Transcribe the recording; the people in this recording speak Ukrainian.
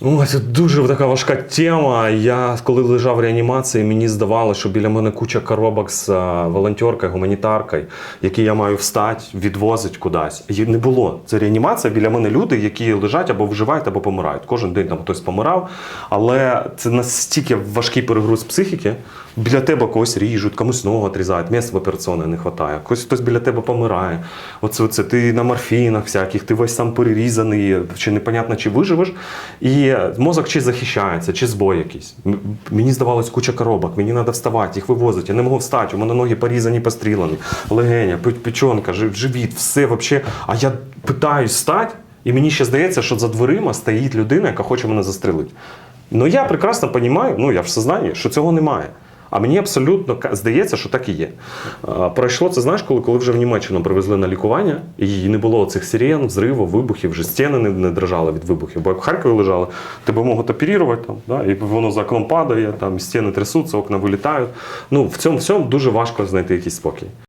Ой, це дуже така важка тема. Я коли лежав в реанімації, мені здавалося, що біля мене куча коробок з а, волонтеркою, гуманітаркою, які я маю встати, відвозити кудись. І не було. Це реанімація. Біля мене люди, які лежать або виживають, або помирають. Кожен день там хтось помирав. Але це настільки важкий перегруз психіки. Біля тебе когось ріжуть, комусь ногу відрізають, місць в операційній не вистачає. Хтось, хтось біля тебе помирає. Оце, оце ти на морфінах всяких, ти весь сам перерізаний, чи непонятно, чи виживеш. І мозок чи захищається, чи збой якийсь. Мені здавалось куча коробок, мені треба вставати, їх вивозити. Я не можу встати, у мене ноги порізані, пострілені, легеня, пе- печонка, живіт, все взагалі. А я питаюсь встати, і мені ще здається, що за дверима стоїть людина, яка хоче мене застрелити. Ну я прекрасно розумію, ну я в сознанні, що цього немає. А мені абсолютно здається, що так і є. Пройшло це, знаєш, коли, коли вже в Німеччину привезли на лікування, і не було цих сирен, взривів, вибухів, вже стіни не, не дрожали від вибухів. Бо як в Харкові лежали, тебе можуть оперувати, там, да, і воно за окном падає, там стіни трясуться, окна вилітають. Ну, в цьому всьому дуже важко знайти якийсь спокій.